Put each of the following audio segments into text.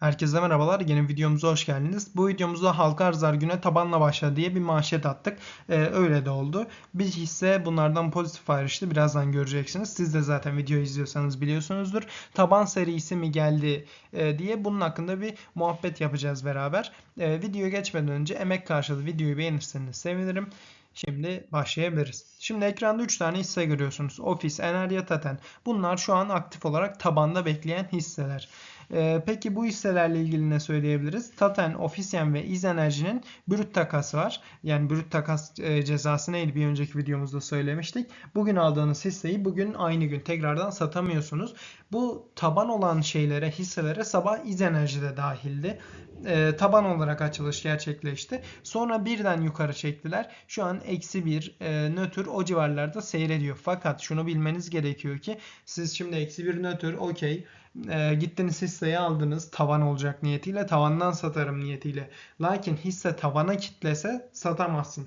Herkese merhabalar. Yeni videomuza hoş geldiniz. Bu videomuzda halka arzlar güne tabanla başla diye bir manşet attık. Ee, öyle de oldu. Bir hisse bunlardan pozitif ayrıştı. Birazdan göreceksiniz. Siz de zaten video izliyorsanız biliyorsunuzdur. Taban serisi mi geldi e, diye bunun hakkında bir muhabbet yapacağız beraber. E, videoya geçmeden önce emek karşılığı videoyu beğenirseniz sevinirim. Şimdi başlayabiliriz. Şimdi ekranda 3 tane hisse görüyorsunuz. Ofis, Enerya, Taten. Bunlar şu an aktif olarak tabanda bekleyen hisseler. Ee, peki bu hisselerle ilgili ne söyleyebiliriz? Taten, Ofisyen ve İz Enerji'nin brüt takası var. Yani brüt takas e, cezası neydi bir önceki videomuzda söylemiştik. Bugün aldığınız hisseyi bugün aynı gün tekrardan satamıyorsunuz. Bu taban olan şeylere, hisselere sabah İz Enerji de dahildi. E, taban olarak açılış gerçekleşti. Sonra birden yukarı çektiler. Şu an eksi bir e, nötr o civarlarda seyrediyor. Fakat şunu bilmeniz gerekiyor ki siz şimdi eksi bir nötr okey e, gittiniz hisseyi aldınız tavan olacak niyetiyle tavandan satarım niyetiyle. Lakin hisse tavana kitlese satamazsın.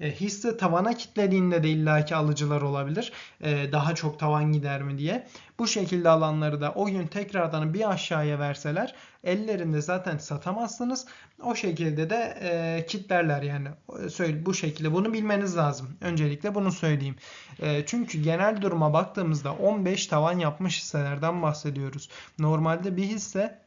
E, hisse tavana kitlediğinde de illaki alıcılar olabilir. E, daha çok tavan gider mi diye. Bu şekilde alanları da o gün tekrardan bir aşağıya verseler ellerinde zaten satamazsınız. O şekilde de e, kitlerler yani. Söyle, bu şekilde bunu bilmeniz lazım. Öncelikle bunu söyleyeyim. E, çünkü genel duruma baktığımızda 15 tavan yapmış hisselerden bahsediyoruz. Normalde bir hisse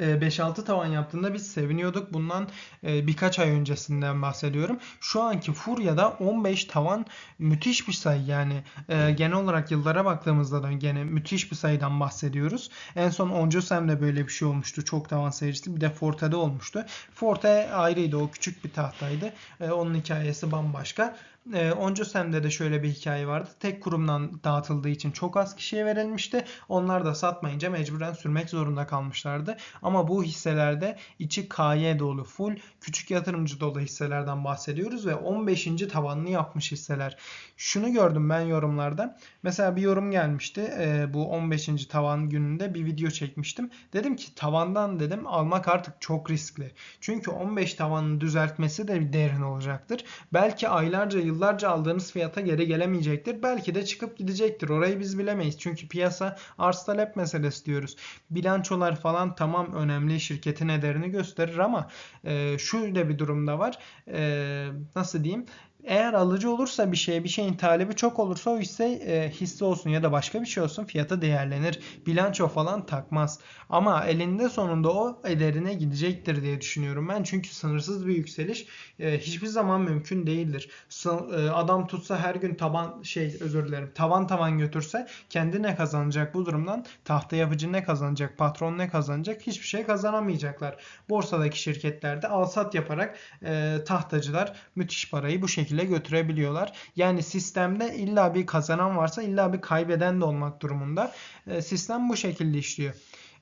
5-6 tavan yaptığında biz seviniyorduk. Bundan e, birkaç ay öncesinden bahsediyorum. Şu anki Furya'da 15 tavan müthiş bir sayı yani e, genel olarak yıllara baktığımızda da gene müthiş bir sayıdan bahsediyoruz. En son Oncosem'de böyle bir şey olmuştu. Çok tavan seyircisi. Bir de Forte'de olmuştu. Forte ayrıydı. O küçük bir tahtaydı. E, onun hikayesi bambaşka. E, Oncosem'de de şöyle bir hikaye vardı. Tek kurumdan dağıtıldığı için çok az kişiye verilmişti. Onlar da satmayınca mecburen sürmek zorunda kalmışlardı. Ama bu hisselerde içi KY dolu full küçük yatırımcı dolu hisselerden bahsediyoruz ve 15. tavanını yapmış hisseler. Şunu gördüm ben yorumlarda. Mesela bir yorum gelmişti. E, bu 15. tavan gününde bir video çekmiştim. Dedim ki tavandan dedim almak artık çok riskli. Çünkü 15 tavanını düzeltmesi de bir derin olacaktır. Belki aylarca yıllarca aldığınız fiyata geri gelemeyecektir. Belki de çıkıp gidecektir. Orayı biz bilemeyiz. Çünkü piyasa arz talep meselesi diyoruz. Bilançolar falan tamam önemli şirketin ederini gösterir ama e, şöyle bir durumda var. E, nasıl diyeyim? Eğer alıcı olursa bir şeye, bir şeyin talebi çok olursa o hisse e, hisse olsun ya da başka bir şey olsun fiyatı değerlenir. Bilanço falan takmaz. Ama elinde sonunda o ederine gidecektir diye düşünüyorum ben. Çünkü sınırsız bir yükseliş e, hiçbir zaman mümkün değildir. S- e, adam tutsa her gün taban şey özür dilerim tavan tavan götürse kendi ne kazanacak bu durumdan? Tahta yapıcı ne kazanacak? Patron ne kazanacak? Hiçbir şey kazanamayacaklar. Borsadaki şirketlerde alsat yaparak e, tahtacılar müthiş parayı bu şekilde götürebiliyorlar. Yani sistemde illa bir kazanan varsa illa bir kaybeden de olmak durumunda. E, sistem bu şekilde işliyor.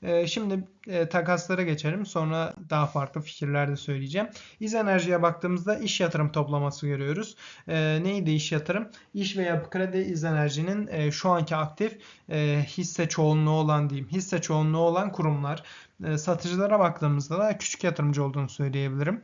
E, şimdi e, takaslara geçelim. Sonra daha farklı fikirler de söyleyeceğim. İz Enerji'ye baktığımızda iş yatırım toplaması görüyoruz. E, neydi iş yatırım? İş ve yapı kredi İz Enerji'nin e, şu anki aktif e, hisse çoğunluğu olan diyeyim. Hisse çoğunluğu olan kurumlar. E, satıcılara baktığımızda da küçük yatırımcı olduğunu söyleyebilirim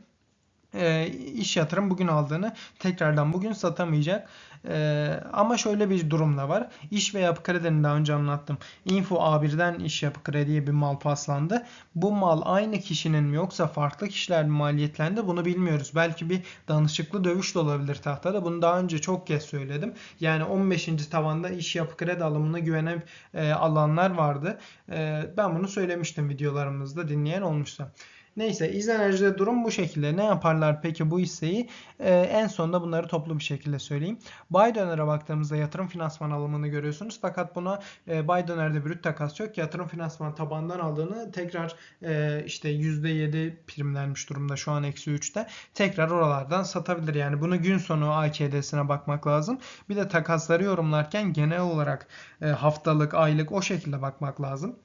e, iş yatırım bugün aldığını tekrardan bugün satamayacak. E, ama şöyle bir durum da var. İş ve yapı kredinin daha önce anlattım. Info A1'den iş yapı krediye bir mal paslandı. Bu mal aynı kişinin mi yoksa farklı kişiler mi maliyetlendi bunu bilmiyoruz. Belki bir danışıklı dövüş de olabilir tahtada. Bunu daha önce çok kez söyledim. Yani 15. tavanda iş yapı kredi alımına güvenen e, alanlar vardı. E, ben bunu söylemiştim videolarımızda dinleyen olmuşsa. Neyse İz Enerji'de durum bu şekilde. Ne yaparlar peki bu hisseyi? Ee, en sonunda bunları toplu bir şekilde söyleyeyim. Buy baktığımızda yatırım finansman alımını görüyorsunuz. Fakat buna e, Buy brüt takas yok. Yatırım finansman tabandan aldığını tekrar e, işte %7 primlenmiş durumda şu an eksi 3'te. Tekrar oralardan satabilir. Yani bunu gün sonu AKD'sine bakmak lazım. Bir de takasları yorumlarken genel olarak e, haftalık, aylık o şekilde bakmak lazım.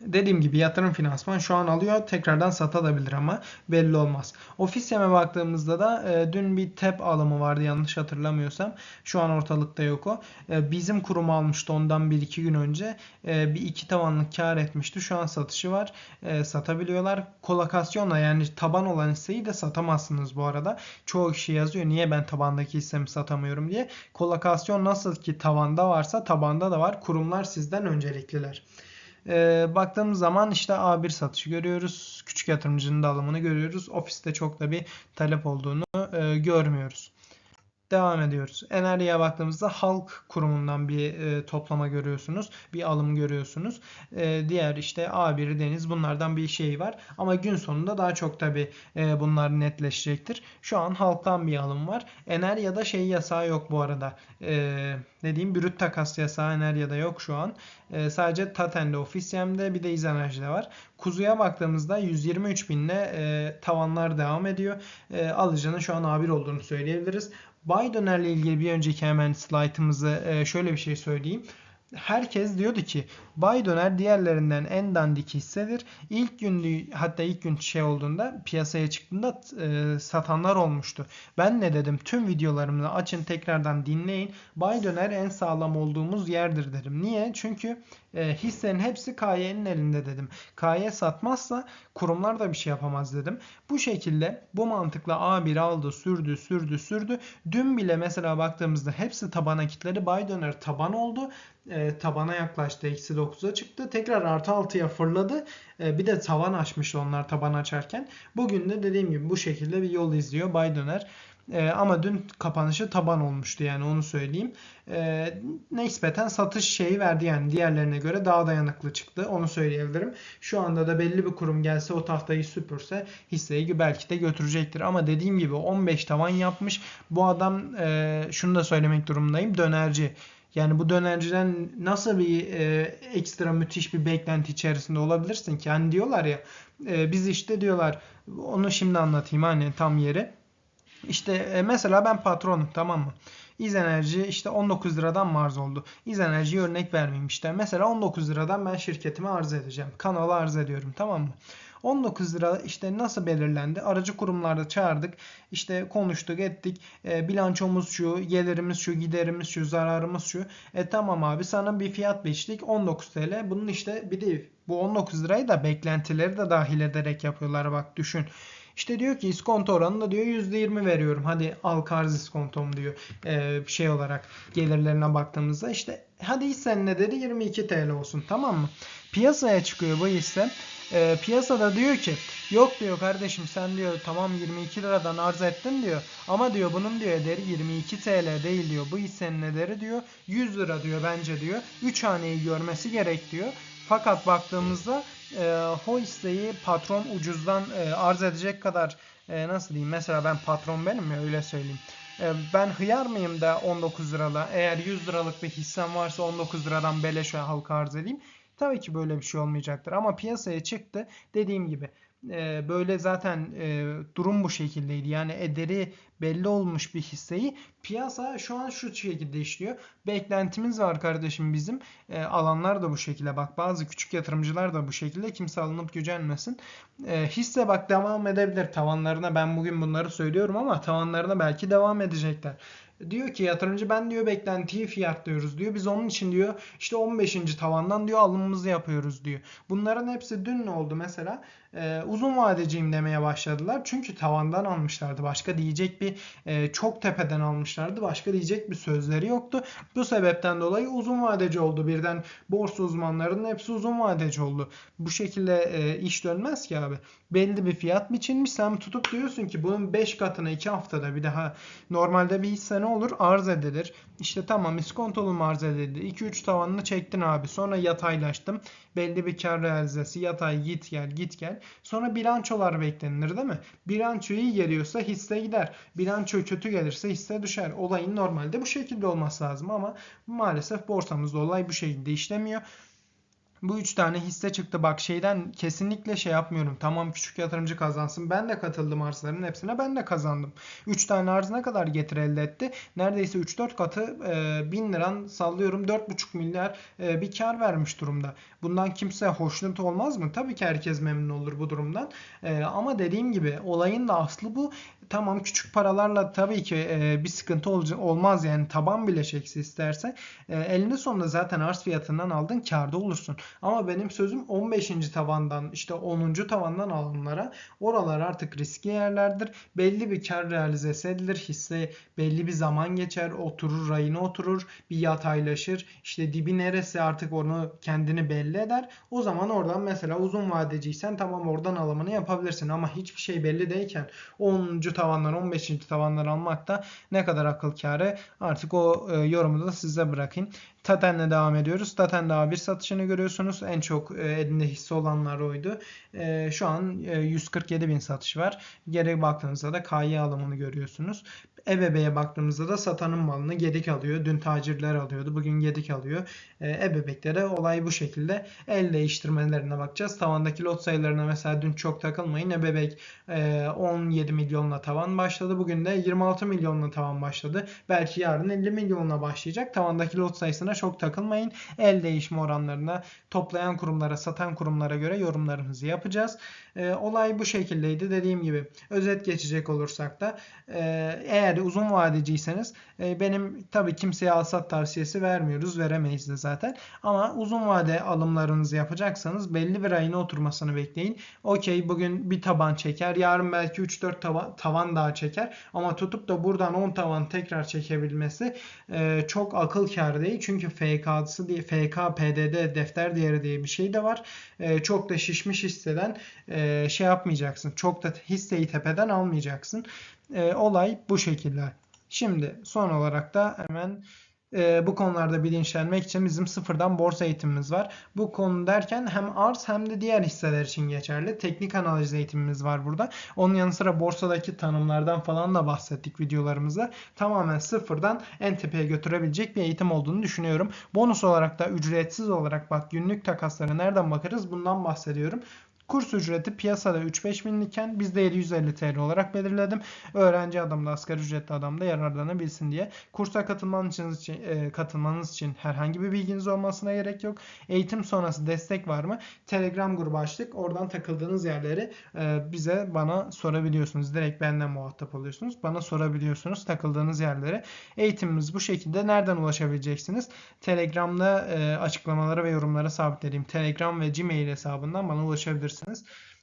Dediğim gibi yatırım finansman şu an alıyor. Tekrardan satabilir ama belli olmaz. Ofis yeme baktığımızda da e, dün bir TEP alımı vardı yanlış hatırlamıyorsam. Şu an ortalıkta yok o. E, bizim kurum almıştı ondan 1-2 gün önce. E, bir iki tavanlık kar etmişti. Şu an satışı var. E, satabiliyorlar. Kolokasyonla yani taban olan hisseyi de satamazsınız bu arada. Çoğu kişi yazıyor niye ben tabandaki hissemi satamıyorum diye. Kolokasyon nasıl ki tavanda varsa tabanda da var. Kurumlar sizden öncelikliler. E, baktığımız zaman işte A1 satışı görüyoruz. Küçük yatırımcının da alımını görüyoruz. Ofiste çok da bir talep olduğunu e, görmüyoruz. Devam ediyoruz. Enerjiye baktığımızda halk kurumundan bir e, toplama görüyorsunuz. Bir alım görüyorsunuz. E, diğer işte A1 Deniz bunlardan bir şey var. Ama gün sonunda daha çok tabi e, bunlar netleşecektir. Şu an halktan bir alım var. Enerjiyada şey yasağı yok bu arada. E, ne diyeyim? Brüt takas yasağı Enerjiyada yok şu an. E, sadece Taten'de, Ofisiyem'de bir de İzenerji'de var. Kuzuya baktığımızda 123 binle e, tavanlar devam ediyor. E, alıcının şu an A1 olduğunu söyleyebiliriz. Bay dönerle ilgili bir önceki hemen slaytımızı e, şöyle bir şey söyleyeyim. Herkes diyordu ki Bay Döner diğerlerinden en dandik hissedir. İlk gün hatta ilk gün şey olduğunda piyasaya çıktığında e, satanlar olmuştu. Ben ne dedim? Tüm videolarımı açın tekrardan dinleyin. Bay Döner en sağlam olduğumuz yerdir dedim. Niye? Çünkü e, hissenin hepsi KY'nin elinde dedim. KY satmazsa kurumlar da bir şey yapamaz dedim. Bu şekilde bu mantıkla A1 aldı sürdü sürdü sürdü. Dün bile mesela baktığımızda hepsi tabana kitleri. Bay Döner taban oldu. E, tabana yaklaştı. Eksi 9'a çıktı. Tekrar artı 6'ya fırladı. E, bir de tavan açmış onlar taban açarken. Bugün de dediğim gibi bu şekilde bir yol izliyor Bay Döner. E, ama dün kapanışı taban olmuştu yani onu söyleyeyim. E, nispeten satış şeyi verdi yani diğerlerine göre daha dayanıklı çıktı onu söyleyebilirim. Şu anda da belli bir kurum gelse o tahtayı süpürse hisseyi belki de götürecektir. Ama dediğim gibi 15 tavan yapmış. Bu adam e, şunu da söylemek durumundayım. Dönerci. Yani bu dönerciden nasıl bir e, ekstra müthiş bir beklenti içerisinde olabilirsin ki? Hani diyorlar ya e, biz işte diyorlar onu şimdi anlatayım hani tam yeri. İşte e, mesela ben patronum tamam mı? İzenerji işte 19 liradan mı arz oldu? İzenerji'ye örnek vermeyeyim işte. Mesela 19 liradan ben şirketimi arz edeceğim. Kanalı arz ediyorum tamam mı? 19 lira işte nasıl belirlendi? Aracı kurumlarda çağırdık. İşte konuştuk ettik. E, bilançomuz şu, gelirimiz şu, giderimiz şu, zararımız şu. E tamam abi sana bir fiyat biçtik 19 TL. Bunun işte bir de bu 19 lirayı da beklentileri de dahil ederek yapıyorlar bak düşün. İşte diyor ki iskonto oranı da diyor %20 veriyorum. Hadi al karz iskontom diyor. Ee, şey olarak gelirlerine baktığımızda işte hadi hissen ne dedi 22 TL olsun tamam mı? Piyasaya çıkıyor bu hisse. Ee, piyasada diyor ki yok diyor kardeşim sen diyor tamam 22 liradan arz ettin diyor. Ama diyor bunun diyor ederi 22 TL değil diyor. Bu hissenin ederi diyor 100 lira diyor bence diyor. 3 haneyi görmesi gerek diyor. Fakat baktığımızda e, o hisseyi patron ucuzdan e, arz edecek kadar e, nasıl diyeyim mesela ben patron benim ya öyle söyleyeyim. E, ben hıyar mıyım da 19 lirada eğer 100 liralık bir hissem varsa 19 liradan beleş halka arz edeyim. Tabii ki böyle bir şey olmayacaktır ama piyasaya çıktı dediğim gibi böyle zaten durum bu şekildeydi. Yani ederi belli olmuş bir hisseyi piyasa şu an şu şekilde işliyor. Beklentimiz var kardeşim bizim. Alanlar da bu şekilde. Bak bazı küçük yatırımcılar da bu şekilde. Kimse alınıp gücenmesin. Hisse bak devam edebilir tavanlarına. Ben bugün bunları söylüyorum ama tavanlarına belki devam edecekler. Diyor ki yatırımcı ben diyor beklentiyi fiyatlıyoruz diyor. Biz onun için diyor işte 15. tavandan diyor alımımızı yapıyoruz diyor. Bunların hepsi dün ne oldu mesela? Ee, uzun vadeciyim demeye başladılar. Çünkü tavandan almışlardı. Başka diyecek bir e, çok tepeden almışlardı. Başka diyecek bir sözleri yoktu. Bu sebepten dolayı uzun vadeci oldu. Birden borsa uzmanlarının hepsi uzun vadeci oldu. Bu şekilde e, iş dönmez ki abi. Belli bir fiyat biçilmiş. Sen tutup diyorsun ki bunun 5 katına 2 haftada bir daha normalde bir hisse ne olur? Arz edilir. İşte tamam iskontolu mu arz edildi? 2-3 tavanını çektin abi. Sonra yataylaştım. Belli bir kar realizesi. Yatay git gel git gel. Sonra bilançolar beklenir değil mi? Bilanço iyi geliyorsa hisse gider. Bilanço kötü gelirse hisse düşer. Olayın normalde bu şekilde olması lazım ama maalesef borsamızda olay bu şekilde işlemiyor. Bu üç tane hisse çıktı. Bak şeyden kesinlikle şey yapmıyorum. Tamam küçük yatırımcı kazansın. Ben de katıldım arzların hepsine. Ben de kazandım. Üç tane arz ne kadar getir elde etti? Neredeyse 3-4 katı e, 1000 liran sallıyorum 4,5 milyar e, bir kar vermiş durumda. Bundan kimse hoşnut olmaz mı? Tabii ki herkes memnun olur bu durumdan. E, ama dediğim gibi olayın da aslı bu. tamam küçük paralarla tabii ki e, bir sıkıntı ol- olmaz yani taban bile çeksi istersen e, elinde sonunda zaten arz fiyatından aldın karda olursun. Ama benim sözüm 15. tavandan işte 10. tavandan alımlara oralar artık riskli yerlerdir. Belli bir kar realizesi edilir. Hisse belli bir zaman geçer, oturur, rayına oturur, bir yataylaşır. İşte dibi neresi artık onu kendini belli eder. O zaman oradan mesela uzun vadeciysen tamam oradan alımını yapabilirsin ama hiçbir şey belli değilken 10. tavandan 15. tavandan almak da ne kadar akıl kârı artık o e, yorumu da size bırakayım. Taten'le devam ediyoruz. Taten daha bir satışını görüyorsunuz. En çok e, elinde hisse olanlar oydu. E, şu an e, 147 bin satış var. Geri baktığınızda da KY alımını görüyorsunuz. EBB'ye baktığımızda da satanın malını gedik alıyor. Dün tacirler alıyordu. Bugün gedik alıyor. E, EBB'lere olay bu şekilde. El değiştirmelerine bakacağız. Tavandaki lot sayılarına mesela dün çok takılmayın. EBB'lik e, 17 milyonla tavan başladı. Bugün de 26 milyonla tavan başladı. Belki yarın 50 milyonla başlayacak. Tavandaki lot sayısına çok takılmayın. El değişme oranlarına toplayan kurumlara, satan kurumlara göre yorumlarımızı yapacağız. E, olay bu şekildeydi. Dediğim gibi özet geçecek olursak da e, eğer uzun vadeciyseniz e, benim tabii kimseye alsat tavsiyesi vermiyoruz. Veremeyiz de zaten. Ama uzun vade alımlarınızı yapacaksanız belli bir ayına oturmasını bekleyin. Okey bugün bir taban çeker. Yarın belki 3-4 tavan, tavan daha çeker. Ama tutup da buradan 10 tavan tekrar çekebilmesi e, çok akıl kârı değil. Çünkü FK'sı diye FK, PDD, defter değeri diye bir şey de var. E, çok da şişmiş hisseden e, şey yapmayacaksın. Çok da hisseyi tepeden almayacaksın. E, olay bu şekilde. Şimdi son olarak da hemen e, bu konularda bilinçlenmek için bizim sıfırdan borsa eğitimimiz var. Bu konu derken hem arz hem de diğer hisseler için geçerli. Teknik analiz eğitimimiz var burada. Onun yanı sıra borsadaki tanımlardan falan da bahsettik videolarımızda. Tamamen sıfırdan en tepeye götürebilecek bir eğitim olduğunu düşünüyorum. Bonus olarak da ücretsiz olarak bak günlük takaslara nereden bakarız bundan bahsediyorum. Kurs ücreti piyasada 3-5 binlikken bizde 750 TL olarak belirledim. Öğrenci adam da asgari ücretli adam da yararlanabilsin diye. Kursa katılmanız için, e, katılmanız için herhangi bir bilginiz olmasına gerek yok. Eğitim sonrası destek var mı? Telegram grubu açtık. Oradan takıldığınız yerleri e, bize bana sorabiliyorsunuz. Direkt benden muhatap oluyorsunuz. Bana sorabiliyorsunuz takıldığınız yerleri. Eğitimimiz bu şekilde. Nereden ulaşabileceksiniz? Telegram'da e, açıklamalara ve yorumlara sabitlediğim Telegram ve Gmail hesabından bana ulaşabilirsiniz.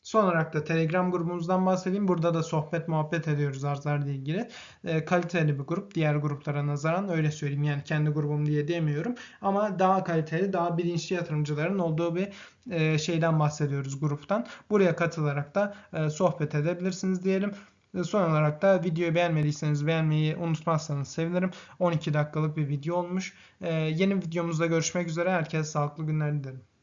Son olarak da Telegram grubumuzdan bahsedeyim. Burada da sohbet muhabbet ediyoruz arzlarla ilgili. E, kaliteli bir grup. Diğer gruplara nazaran öyle söyleyeyim. Yani kendi grubum diye demiyorum. Ama daha kaliteli, daha bilinçli yatırımcıların olduğu bir e, şeyden bahsediyoruz gruptan. Buraya katılarak da e, sohbet edebilirsiniz diyelim. E, Son olarak da videoyu beğenmediyseniz beğenmeyi unutmazsanız sevinirim. 12 dakikalık bir video olmuş. E, yeni videomuzda görüşmek üzere. Herkese sağlıklı günler dilerim.